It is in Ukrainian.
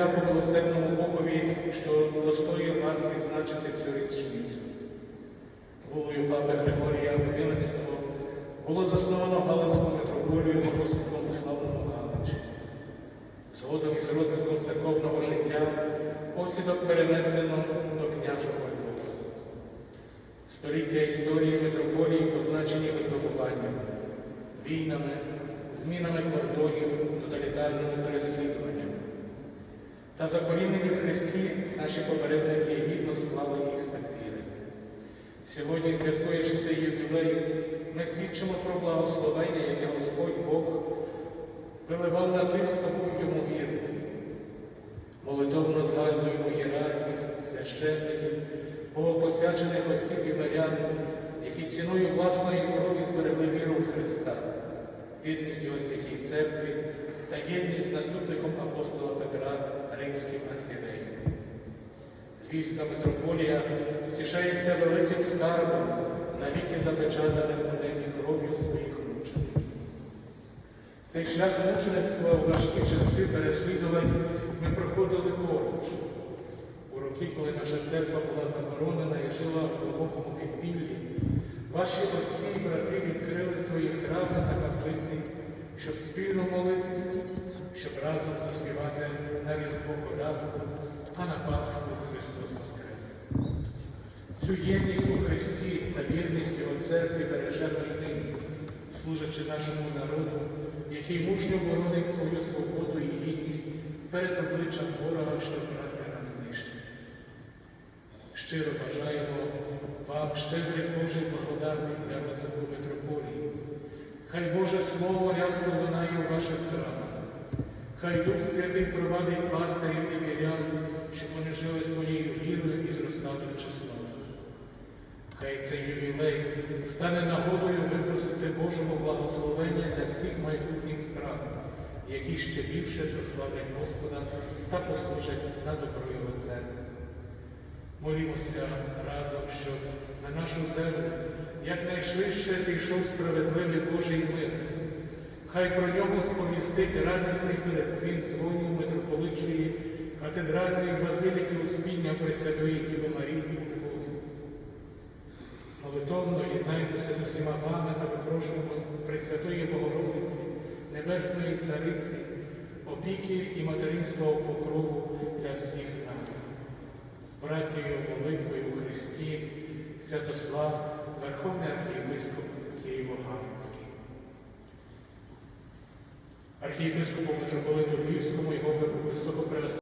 подяку милосердному Богові, що достоює вас відзначити цю річницю. Волею Папи Григорія XI було засновано Галицьку митрополію з розпуском у славному Галичі. Згодом із розвитком церковного життя осідок перенесено до княжого Львова. Століття історії митрополії позначені випробуваннями, війнами, змінами кордонів, тоталітарними. Та закорінені в Христі наші попередники гідно склали іспит віри. Сьогодні, святкуючи цей ювілей, ми свідчимо про благословення, яке Господь Бог виливав на тих, хто був йому вірний. Молитовно згадуємо ієрархів, священників, богопосвячених осіб і мирян, які ціною власної крові зберегли віру в Христа, вірність його святій церкві та єдність з наступником апостола Петра Римським архіреєм. Львівська митрополія втішається великим скарбом, навіки запечатаним у небі кров'ю своїх мучеників. Цей шлях мучеництва у важкі часи переслідувань ми проходили поруч. У роки, коли наша церква була заборонена і жила в глибокому підпіллі, ваші отці і брати відкрили свої храми щоб спільно молитись, щоб разом заспівати на Різдво колядку, а на Пасху Христос Воскрес. Цю єдність у Христі та вірність Його церкві бережемо і нині, служачи нашому народу, який мужньо боронить свою свободу і гідність перед обличчям ворога, що прагне нас знищити. Щиро бажаємо вам щедрих Божої благодати для митрополії. Хай Боже Слово рясно лунає у ваших храмах. Хай Дух Святий провадить пастирів і вірян, щоб вони жили своєю вірою і зростали в чеснотах. Хай цей ювілей стане нагодою випросити Божого благословення для всіх майбутніх справ, які ще більше прославлять Господа та послужать на добро Його церкви. Молімося разом, щоб на нашу землю якнайшвидше зійшов справедливий Божий мир. Хай про нього сповістить радісний передзвін дзвонів митрополичої катедральної базиліки Успіння Пресвятої Діви Марії у Львові. Молитовно єднаємося з усіма вами та випрошуємо в Пресвятої Богородиці, Небесної Цариці, опіки і материнського покрову для всіх нас. З братньою молитвою Святослав, Верховний архієпископ Києво-Галицький. Архієпископу митрополиту Львівському його високопреосвященному